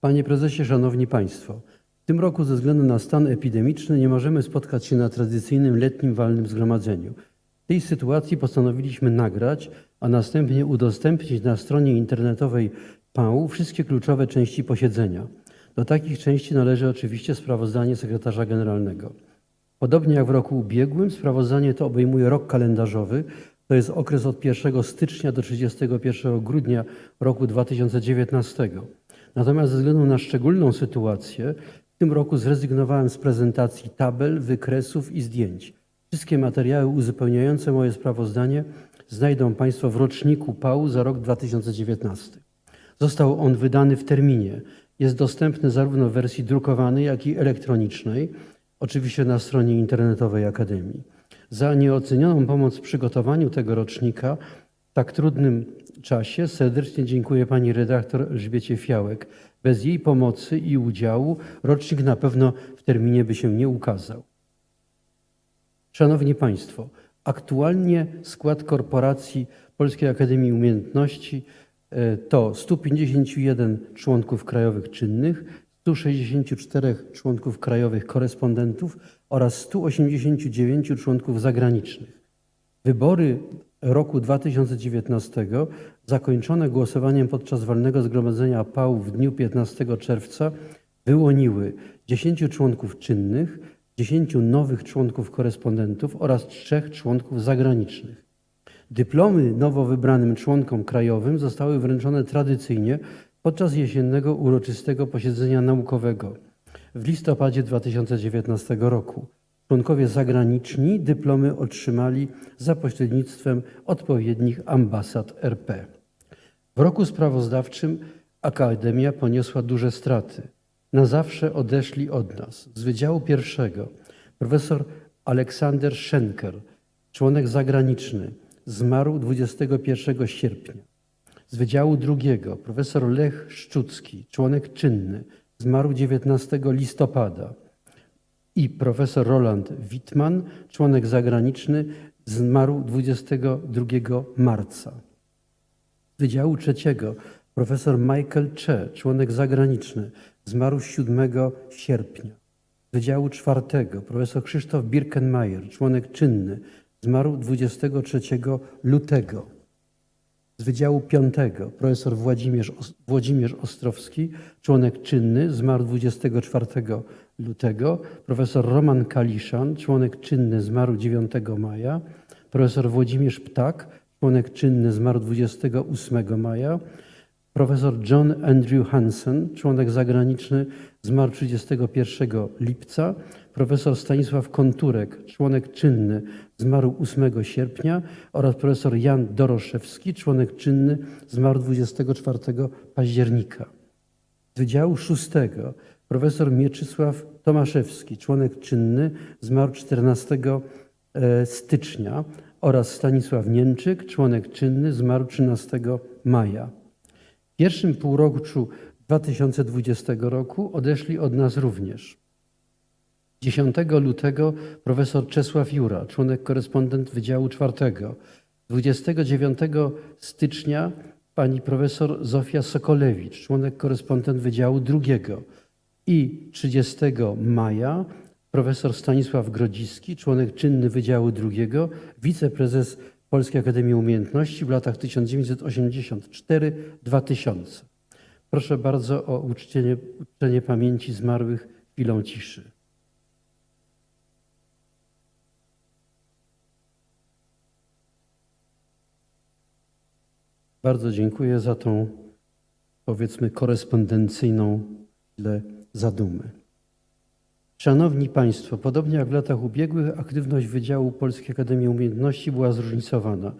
Panie Prezesie, Szanowni Państwo, w tym roku ze względu na stan epidemiczny nie możemy spotkać się na tradycyjnym letnim walnym zgromadzeniu. W tej sytuacji postanowiliśmy nagrać, a następnie udostępnić na stronie internetowej PAU wszystkie kluczowe części posiedzenia. Do takich części należy oczywiście sprawozdanie sekretarza generalnego. Podobnie jak w roku ubiegłym, sprawozdanie to obejmuje rok kalendarzowy, to jest okres od 1 stycznia do 31 grudnia roku 2019. Natomiast ze względu na szczególną sytuację, w tym roku zrezygnowałem z prezentacji tabel, wykresów i zdjęć. Wszystkie materiały uzupełniające moje sprawozdanie znajdą Państwo w roczniku PAU za rok 2019. Został on wydany w terminie. Jest dostępny zarówno w wersji drukowanej, jak i elektronicznej, oczywiście na stronie internetowej Akademii. Za nieocenioną pomoc w przygotowaniu tego rocznika tak trudnym czasie serdecznie dziękuję pani redaktor Elżbiecie Fiałek. Bez jej pomocy i udziału rocznik na pewno w terminie by się nie ukazał. Szanowni Państwo, aktualnie skład korporacji Polskiej Akademii Umiejętności e, to 151 członków krajowych czynnych, 164 członków krajowych korespondentów oraz 189 członków zagranicznych. Wybory roku 2019 zakończone głosowaniem podczas walnego zgromadzenia PAU w dniu 15 czerwca wyłoniły 10 członków czynnych, 10 nowych członków korespondentów oraz 3 członków zagranicznych. Dyplomy nowo wybranym członkom krajowym zostały wręczone tradycyjnie podczas jesiennego uroczystego posiedzenia naukowego w listopadzie 2019 roku. Członkowie zagraniczni dyplomy otrzymali za pośrednictwem odpowiednich ambasad RP. W roku sprawozdawczym Akademia poniosła duże straty. Na zawsze odeszli od nas. Z Wydziału Pierwszego profesor Aleksander Schenker, członek zagraniczny, zmarł 21 sierpnia. Z Wydziału Drugiego profesor Lech Szczucki, członek czynny, zmarł 19 listopada. I profesor Roland Wittmann, członek zagraniczny, zmarł 22 marca. Wydziału Trzeciego profesor Michael Cze, członek zagraniczny, zmarł 7 sierpnia. Wydziału Czwartego profesor Krzysztof Birkenmeier, członek czynny, zmarł 23 lutego. Z Wydziału Piątego profesor Włodzimierz, Włodzimierz Ostrowski, członek czynny, zmarł 24 lutego. Profesor Roman Kaliszan, członek czynny, zmarł 9 maja. Profesor Włodzimierz Ptak, członek czynny, zmarł 28 maja. Profesor John Andrew Hansen, członek zagraniczny, zmarł 31 lipca. Profesor Stanisław Konturek, członek czynny, zmarł 8 sierpnia oraz profesor Jan Doroszewski, członek czynny, zmarł 24 października. Z Wydziału Szóstego profesor Mieczysław Tomaszewski, członek czynny, zmarł 14 e, stycznia oraz Stanisław Niemczyk, członek czynny, zmarł 13 maja. W pierwszym półroczu 2020 roku odeszli od nas również 10 lutego profesor Czesław Jura, członek korespondent Wydziału Czwartego. 29 stycznia pani profesor Zofia Sokolewicz, członek korespondent Wydziału Drugiego. I 30 maja profesor Stanisław Grodziski, członek czynny Wydziału Drugiego, wiceprezes Polskiej Akademii Umiejętności w latach 1984-2000. Proszę bardzo o uczczenie, uczczenie pamięci zmarłych chwilą ciszy. Bardzo dziękuję za tą, powiedzmy, korespondencyjną chwilę zadumy. Szanowni Państwo, podobnie jak w latach ubiegłych, aktywność Wydziału Polskiej Akademii Umiejętności była zróżnicowana.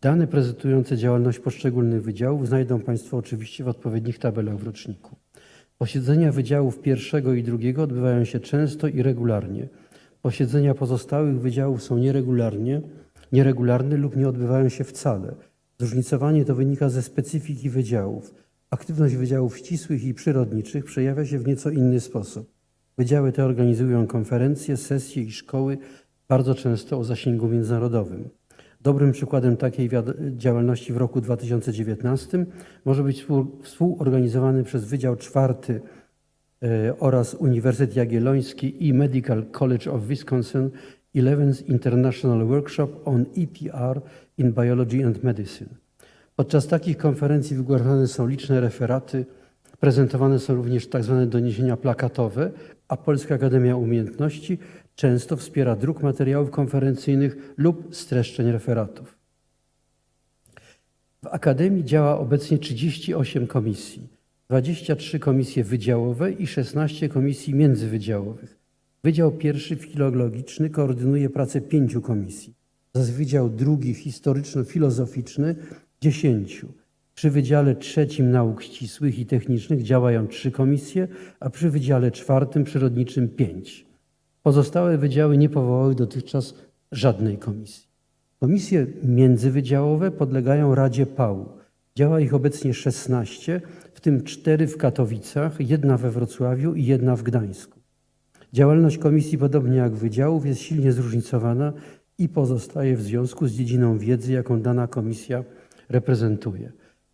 Dane prezentujące działalność poszczególnych wydziałów znajdą Państwo oczywiście w odpowiednich tabelach w roczniku. Posiedzenia wydziałów pierwszego i drugiego odbywają się często i regularnie. Posiedzenia pozostałych wydziałów są nieregularnie, nieregularne lub nie odbywają się wcale. Zróżnicowanie to wynika ze specyfiki wydziałów. Aktywność wydziałów ścisłych i przyrodniczych przejawia się w nieco inny sposób. Wydziały te organizują konferencje, sesje i szkoły, bardzo często o zasięgu międzynarodowym. Dobrym przykładem takiej działalności w roku 2019 może być współ- współorganizowany przez Wydział Czwarty e, oraz Uniwersytet Jagielloński i Medical College of Wisconsin 11th International Workshop on EPR in Biology and Medicine. Podczas takich konferencji wygłaszane są liczne referaty, prezentowane są również tzw. doniesienia plakatowe, a Polska Akademia Umiejętności często wspiera druk materiałów konferencyjnych lub streszczeń referatów. W Akademii działa obecnie 38 komisji, 23 komisje wydziałowe i 16 komisji międzywydziałowych. Wydział pierwszy filologiczny koordynuje pracę pięciu komisji, zaś Wydział drugi historyczno-filozoficzny dziesięciu. Przy Wydziale trzecim nauk ścisłych i technicznych działają trzy komisje, a przy Wydziale czwartym przyrodniczym pięć. Pozostałe wydziały nie powołały dotychczas żadnej komisji. Komisje międzywydziałowe podlegają Radzie PAU. Działa ich obecnie 16, w tym cztery w Katowicach, jedna we Wrocławiu i jedna w Gdańsku. Działalność komisji, podobnie jak wydziałów, jest silnie zróżnicowana i pozostaje w związku z dziedziną wiedzy, jaką dana komisja reprezentuje.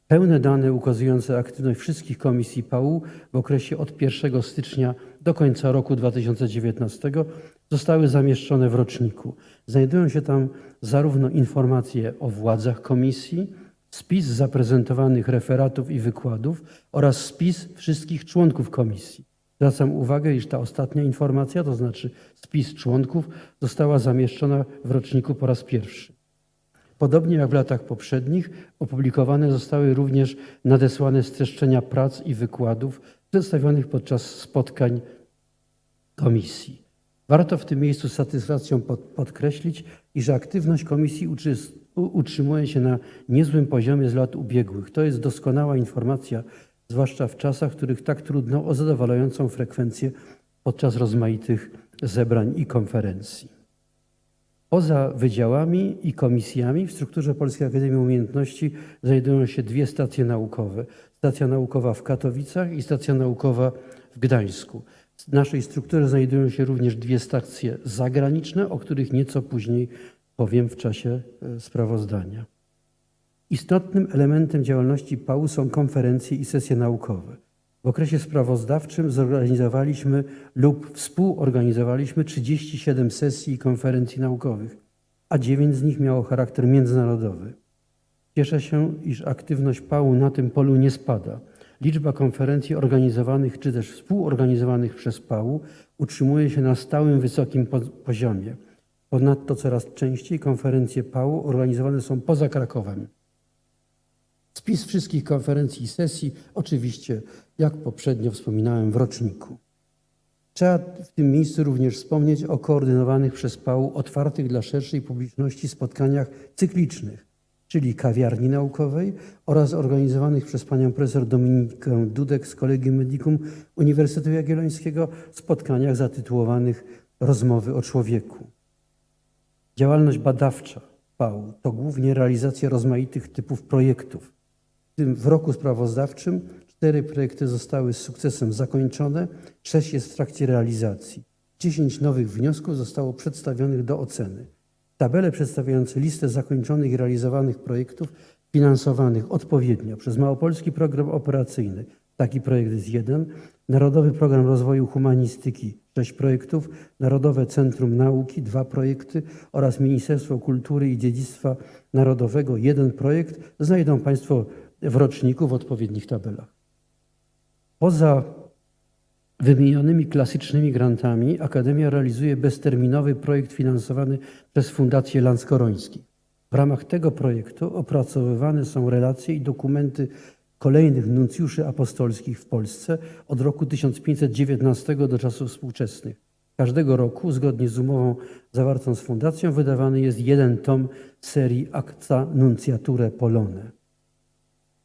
Pełne dane ukazujące aktywność wszystkich komisji PAU w okresie od 1 stycznia do końca roku 2019 zostały zamieszczone w roczniku. Znajdują się tam zarówno informacje o władzach komisji, spis zaprezentowanych referatów i wykładów oraz spis wszystkich członków komisji. Zwracam uwagę, iż ta ostatnia informacja, to znaczy spis członków, została zamieszczona w roczniku po raz pierwszy. Podobnie jak w latach poprzednich, opublikowane zostały również nadesłane streszczenia prac i wykładów przedstawionych podczas spotkań komisji. Warto w tym miejscu z satysfakcją pod, podkreślić, iż aktywność komisji utrzymuje się na niezłym poziomie z lat ubiegłych. To jest doskonała informacja, zwłaszcza w czasach, w których tak trudno o zadowalającą frekwencję podczas rozmaitych zebrań i konferencji. Poza wydziałami i komisjami w strukturze Polskiej Akademii Umiejętności znajdują się dwie stacje naukowe. Stacja naukowa w Katowicach i stacja naukowa w Gdańsku. W naszej strukturze znajdują się również dwie stacje zagraniczne, o których nieco później powiem w czasie e, sprawozdania. Istotnym elementem działalności PAU są konferencje i sesje naukowe. W okresie sprawozdawczym zorganizowaliśmy lub współorganizowaliśmy 37 sesji i konferencji naukowych, a 9 z nich miało charakter międzynarodowy. Cieszę się, iż aktywność PAU na tym polu nie spada. Liczba konferencji organizowanych czy też współorganizowanych przez PAU utrzymuje się na stałym wysokim po- poziomie. Ponadto coraz częściej konferencje PAU organizowane są poza Krakowem. Spis wszystkich konferencji i sesji, oczywiście, jak poprzednio wspominałem, w roczniku. Trzeba w tym miejscu również wspomnieć o koordynowanych przez PAU otwartych dla szerszej publiczności spotkaniach cyklicznych, czyli kawiarni naukowej oraz organizowanych przez panią profesor Dominikę Dudek z Kolegium Medicum Uniwersytetu Jagiellońskiego spotkaniach zatytułowanych Rozmowy o człowieku. Działalność badawcza PAU to głównie realizacja rozmaitych typów projektów. W tym w roku sprawozdawczym cztery projekty zostały z sukcesem zakończone, sześć jest w trakcie realizacji. Dziesięć nowych wniosków zostało przedstawionych do oceny. Tabele przedstawiające listę zakończonych i realizowanych projektów finansowanych odpowiednio przez Małopolski Program Operacyjny. Taki projekt jest jeden. Narodowy Program Rozwoju Humanistyki sześć projektów, Narodowe Centrum Nauki dwa projekty oraz Ministerstwo Kultury i Dziedzictwa Narodowego jeden projekt znajdą Państwo w roczniku w odpowiednich tabelach. Poza wymienionymi klasycznymi grantami Akademia realizuje bezterminowy projekt finansowany przez Fundację Lanskoroński. W ramach tego projektu opracowywane są relacje i dokumenty kolejnych nuncjuszy apostolskich w Polsce od roku 1519 do czasów współczesnych. Każdego roku, zgodnie z umową zawartą z Fundacją, wydawany jest jeden tom serii Acta Nunciature Polone.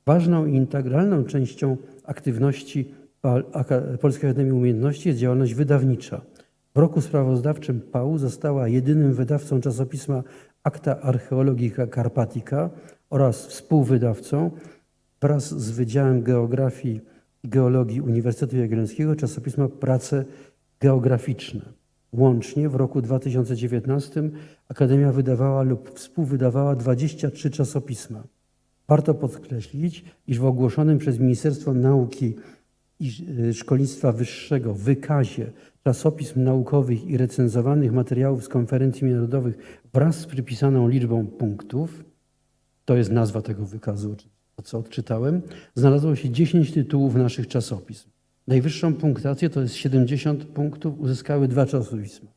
Ważną i integralną częścią aktywności Polskiej Akademii Umiejętności jest działalność wydawnicza. W roku sprawozdawczym PAU została jedynym wydawcą czasopisma Acta Archeologica Carpatica oraz współwydawcą wraz z Wydziałem Geografii i Geologii Uniwersytetu Jagiellońskiego czasopisma Prace Geograficzne. Łącznie w roku 2019 Akademia wydawała lub współwydawała 23 czasopisma. Warto podkreślić, iż w ogłoszonym przez Ministerstwo Nauki i y, Szkolnictwa Wyższego wykazie czasopism naukowych i recenzowanych materiałów z konferencji międzynarodowych wraz z przypisaną liczbą punktów, to jest nazwa tego wykazu, co odczytałem, znalazło się 10 tytułów naszych czasopism. Najwyższą punktację, to jest 70 punktów, uzyskały dwa czasopisma.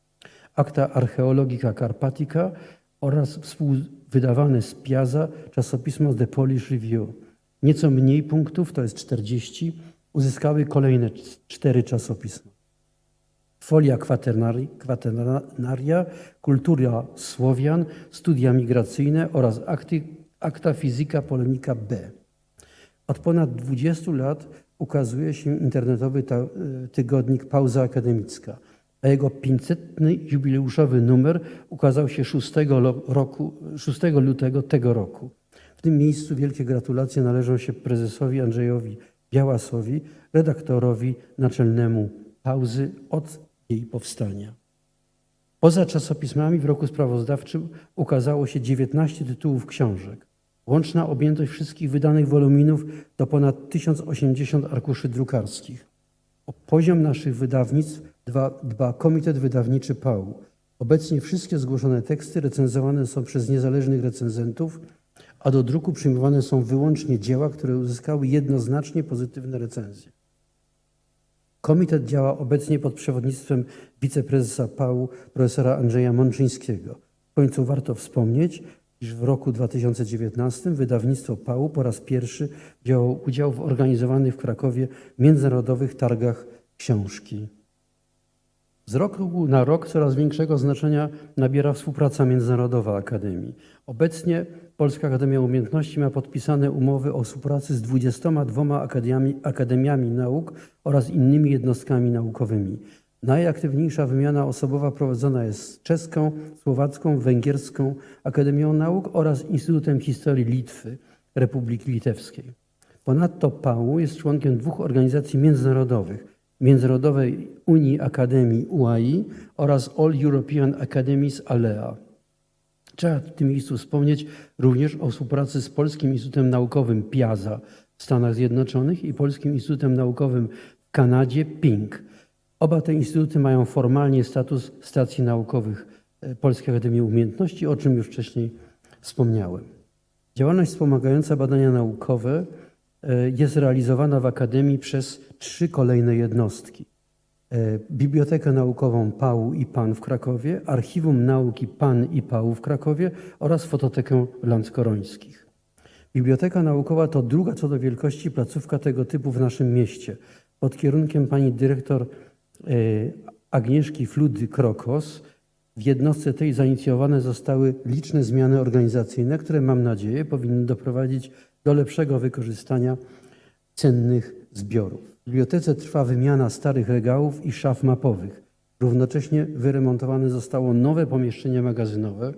Akta Archeologika Carpatica oraz współwydawane z Piazza czasopismo The Polish Review. Nieco mniej punktów, to jest 40, uzyskały kolejne cztery czasopisma. Folia Quaternari- Quaternaria, Kultura Słowian, Studia Migracyjne oraz akty, Akta Fizyka Polemika B. Od ponad 20 lat ukazuje się internetowy ta, tygodnik Pauza Akademicka, a jego 500 jubileuszowy numer ukazał się 6, lo- roku, 6 lutego tego roku. W tym miejscu wielkie gratulacje należą się prezesowi Andrzejowi Białasowi, redaktorowi naczelnemu Pauzy od jej powstania. Poza czasopismami w roku sprawozdawczym ukazało się 19 tytułów książek. Łączna objętość wszystkich wydanych woluminów to ponad 1080 arkuszy drukarskich. O poziom naszych wydawnictw dba, dba Komitet Wydawniczy PAU. Obecnie wszystkie zgłoszone teksty recenzowane są przez niezależnych recenzentów, a do druku przyjmowane są wyłącznie dzieła, które uzyskały jednoznacznie pozytywne recenzje. Komitet działa obecnie pod przewodnictwem wiceprezesa PAU profesora Andrzeja Mączyńskiego. W końcu warto wspomnieć, iż w roku 2019 wydawnictwo PAU po raz pierwszy wzięło udział w organizowanych w Krakowie międzynarodowych targach książki. Z roku na rok coraz większego znaczenia nabiera współpraca międzynarodowa Akademii. Obecnie Polska Akademia Umiejętności ma podpisane umowy o współpracy z 22 akademiami, akademiami nauk oraz innymi jednostkami naukowymi. Najaktywniejsza wymiana osobowa prowadzona jest z czeską, słowacką, węgierską Akademią Nauk oraz Instytutem Historii Litwy, Republiki Litewskiej. Ponadto PAU jest członkiem dwóch organizacji międzynarodowych, Międzynarodowej Unii Akademii UAI oraz All European Academies ALEA. Trzeba w tym miejscu wspomnieć również o współpracy z Polskim Instytutem Naukowym PIAZA w Stanach Zjednoczonych i Polskim Instytutem Naukowym w Kanadzie PINK. Oba te instytuty mają formalnie status stacji naukowych e, Polskiej Akademii Umiejętności, o czym już wcześniej wspomniałem. Działalność wspomagająca badania naukowe e, jest realizowana w Akademii przez trzy kolejne jednostki. E, Bibliotekę Naukową PAU i PAN w Krakowie, Archiwum Nauki PAN i PAU w Krakowie oraz Fototekę Lanckorońskich. Biblioteka Naukowa to druga co do wielkości placówka tego typu w naszym mieście. Pod kierunkiem pani dyrektor e, Agnieszki Fludy-Krokos w jednostce tej zainicjowane zostały liczne zmiany organizacyjne, które mam nadzieję powinny doprowadzić do lepszego wykorzystania cennych zbiorów. W bibliotece trwa wymiana starych regałów i szaf mapowych. Równocześnie wyremontowane zostało nowe pomieszczenie magazynowe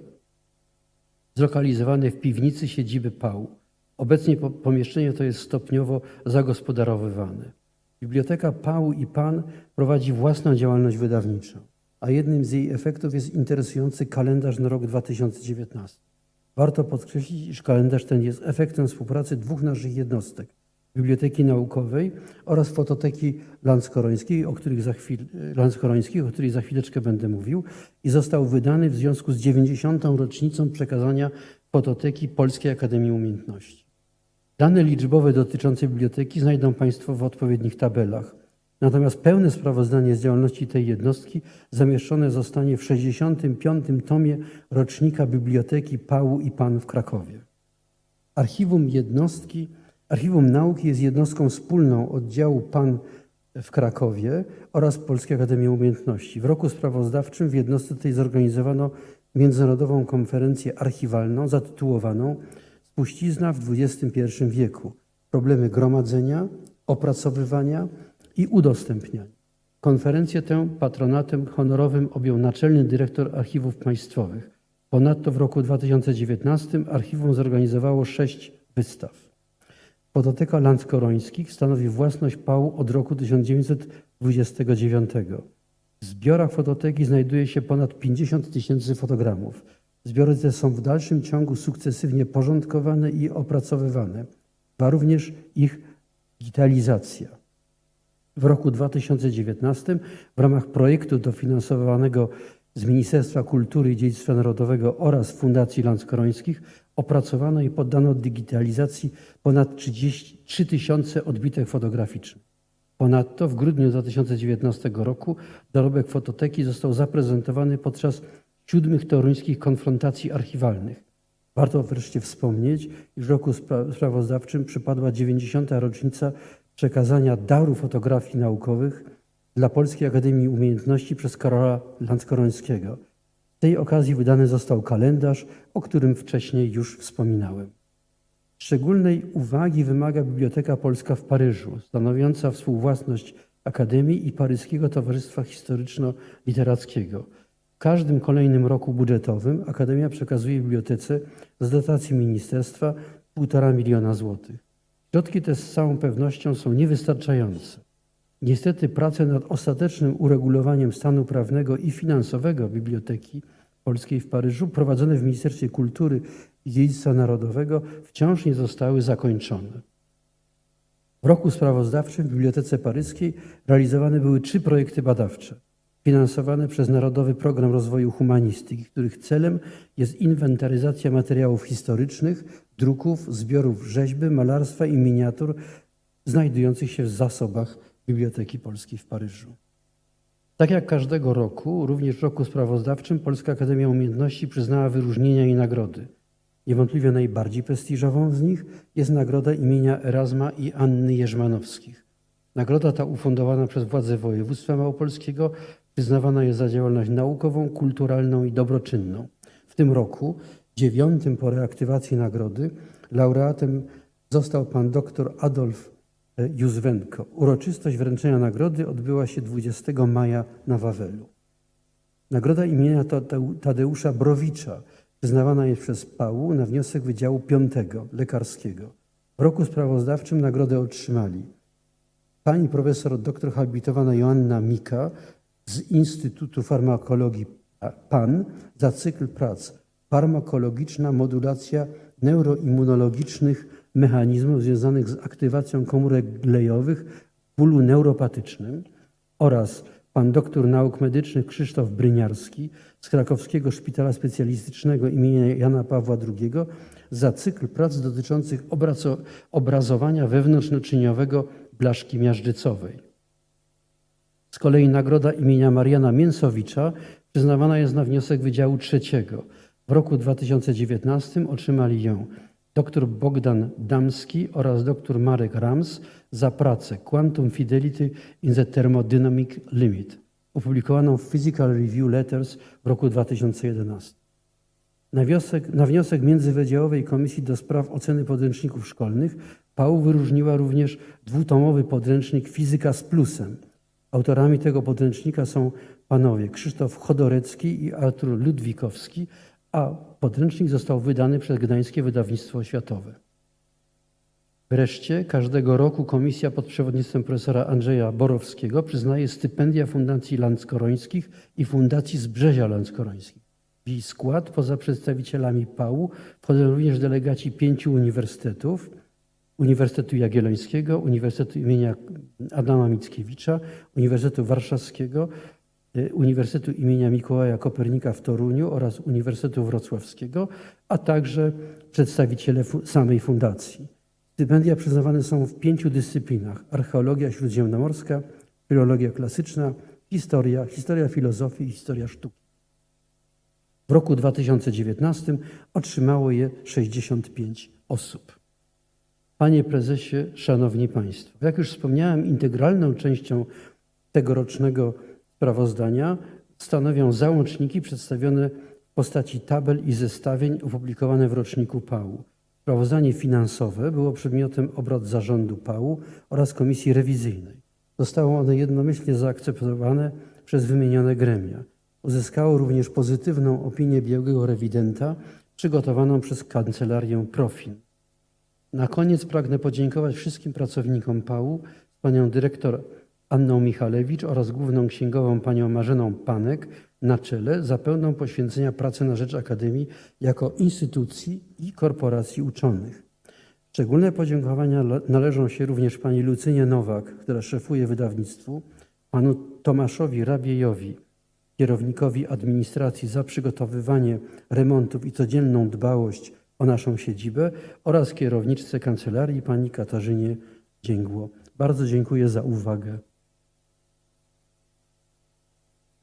zlokalizowane w piwnicy siedziby PAU. Obecnie po- pomieszczenie to jest stopniowo zagospodarowywane. Biblioteka PAU i PAN prowadzi własną działalność wydawniczą, a jednym z jej efektów jest interesujący kalendarz na rok 2019. Warto podkreślić, iż kalendarz ten jest efektem współpracy dwóch naszych jednostek. Biblioteki Naukowej oraz Fototeki Lanskorońskiej, o których za chwil, Lanskorońskich, o której za chwileczkę będę mówił, i został wydany w związku z 90. rocznicą przekazania Fototeki Polskiej Akademii Umiejętności. Dane liczbowe dotyczące biblioteki znajdą Państwo w odpowiednich tabelach. Natomiast pełne sprawozdanie z działalności tej jednostki zamieszczone zostanie w 65. tomie rocznika Biblioteki Pału i Pan w Krakowie. Archiwum jednostki, Archiwum Nauki jest jednostką wspólną oddziału PAN w Krakowie oraz Polskiej Akademii Umiejętności. W roku sprawozdawczym w jednostce tej zorganizowano międzynarodową konferencję archiwalną zatytułowaną Spuścizna w XXI wieku. Problemy gromadzenia, opracowywania i udostępniania. Konferencję tę patronatem honorowym objął naczelny dyrektor archiwów państwowych. Ponadto w roku 2019 archiwum zorganizowało sześć wystaw. Fototeka Lanckorońskich stanowi własność PAU od roku 1929. W zbiorach fototeki znajduje się ponad 50 tysięcy fotogramów. Zbiory te są w dalszym ciągu sukcesywnie porządkowane i opracowywane. Trwa również ich digitalizacja. W roku 2019 w ramach projektu dofinansowanego z Ministerstwa Kultury i Dziedzictwa Narodowego oraz Fundacji Landskorońskich opracowano i poddano digitalizacji ponad 33 tysiące odbitek fotograficznych. Ponadto w grudniu 2019 roku dorobek fototeki został zaprezentowany podczas siódmych toruńskich konfrontacji archiwalnych. Warto wreszcie wspomnieć, iż w roku spra- sprawozdawczym przypadła 90. rocznica przekazania daru fotografii naukowych dla Polskiej Akademii Umiejętności przez Karola Landskorońskiego. Z tej okazji wydany został kalendarz, o którym wcześniej już wspominałem. Szczególnej uwagi wymaga Biblioteka Polska w Paryżu, stanowiąca współwłasność Akademii i Paryskiego Towarzystwa Historyczno-Literackiego. W każdym kolejnym roku budżetowym Akademia przekazuje bibliotece z dotacji ministerstwa 1,5 miliona złotych. Środki te z całą pewnością są niewystarczające. Niestety prace nad ostatecznym uregulowaniem stanu prawnego i finansowego Biblioteki Polskiej w Paryżu prowadzone w Ministerstwie Kultury i Dziedzictwa Narodowego wciąż nie zostały zakończone. W roku sprawozdawczym w Bibliotece Paryskiej realizowane były trzy projekty badawcze finansowane przez Narodowy Program Rozwoju Humanistyki, których celem jest inwentaryzacja materiałów historycznych, druków, zbiorów rzeźby, malarstwa i miniatur znajdujących się w zasobach Biblioteki Polskiej w Paryżu. Tak jak każdego roku, również w roku sprawozdawczym Polska Akademia Umiejętności przyznała wyróżnienia i nagrody. Niewątpliwie najbardziej prestiżową z nich jest nagroda imienia Erasma i Anny Jerzmanowskich. Nagroda ta ufundowana przez władze województwa małopolskiego przyznawana jest za działalność naukową, kulturalną i dobroczynną. W tym roku, dziewiątym po reaktywacji nagrody, laureatem został pan dr Adolf e, Józwenko. Uroczystość wręczenia nagrody odbyła się 20 maja na Wawelu. Nagroda imienia Tadeu- Tadeusza Browicza przyznawana jest przez PAU na wniosek Wydziału V Lekarskiego. W roku sprawozdawczym nagrodę otrzymali pani profesor doktor habilitowana Joanna Mika z Instytutu Farmakologii PAN za cykl prac Farmakologiczna modulacja neuroimmunologicznych mechanizmów związanych z aktywacją komórek glejowych w bólu neuropatycznym oraz pan doktor nauk medycznych Krzysztof Bryniarski z Krakowskiego Szpitala Specjalistycznego imienia Jana Pawła II za cykl prac dotyczących obrazo- obrazowania wewnątrznaczyniowego blaszki miażdżycowej. Z kolei nagroda imienia Mariana Mięsowicza przyznawana jest na wniosek Wydziału Trzeciego. W roku 2019 otrzymali ją dr Bogdan Damski oraz dr Marek Rams za pracę Quantum Fidelity in the Thermodynamic Limit, opublikowaną w Physical Review Letters w roku 2011. Na wniosek, na wniosek Międzywydziałowej Komisji do Spraw Oceny Podręczników Szkolnych PAU wyróżniła również dwutomowy podręcznik Fizyka z plusem. Autorami tego podręcznika są panowie Krzysztof Chodorecki i Artur Ludwikowski, a podręcznik został wydany przez Gdańskie Wydawnictwo Oświatowe. Wreszcie każdego roku komisja pod przewodnictwem profesora Andrzeja Borowskiego przyznaje stypendia Fundacji Landskorońskich i Fundacji Zbrzezia Landskorońskich. W jej skład poza przedstawicielami PAU wchodzą również delegaci pięciu uniwersytetów, Uniwersytetu Jagiellońskiego, Uniwersytetu imienia Adama Mickiewicza, Uniwersytetu Warszawskiego, Uniwersytetu imienia Mikołaja Kopernika w Toruniu oraz Uniwersytetu Wrocławskiego, a także przedstawiciele samej fundacji. Stypendia przyznawane są w pięciu dyscyplinach: archeologia śródziemnomorska, filologia klasyczna, historia, historia filozofii i historia sztuki. W roku 2019 otrzymało je 65 osób. Panie prezesie, szanowni państwo, jak już wspomniałem, integralną częścią tegorocznego sprawozdania stanowią załączniki przedstawione w postaci tabel i zestawień opublikowane w roczniku PAU. Sprawozdanie finansowe było przedmiotem obrad zarządu PAU oraz komisji rewizyjnej. Zostały one jednomyślnie zaakceptowane przez wymienione gremia. Uzyskało również pozytywną opinię biegłego rewidenta przygotowaną przez kancelarię Profin. Na koniec pragnę podziękować wszystkim pracownikom PAU, panią dyrektor Anną Michalewicz oraz główną księgową panią Marzeną Panek na czele za pełną poświęcenia pracy na rzecz Akademii jako instytucji i korporacji uczonych. Szczególne podziękowania le- należą się również pani Lucynie Nowak, która szefuje wydawnictwu, panu Tomaszowi Rabiejowi, kierownikowi administracji za przygotowywanie remontów i codzienną dbałość o naszą siedzibę oraz kierowniczce kancelarii pani Katarzynie Dzięgło. Bardzo dziękuję za uwagę.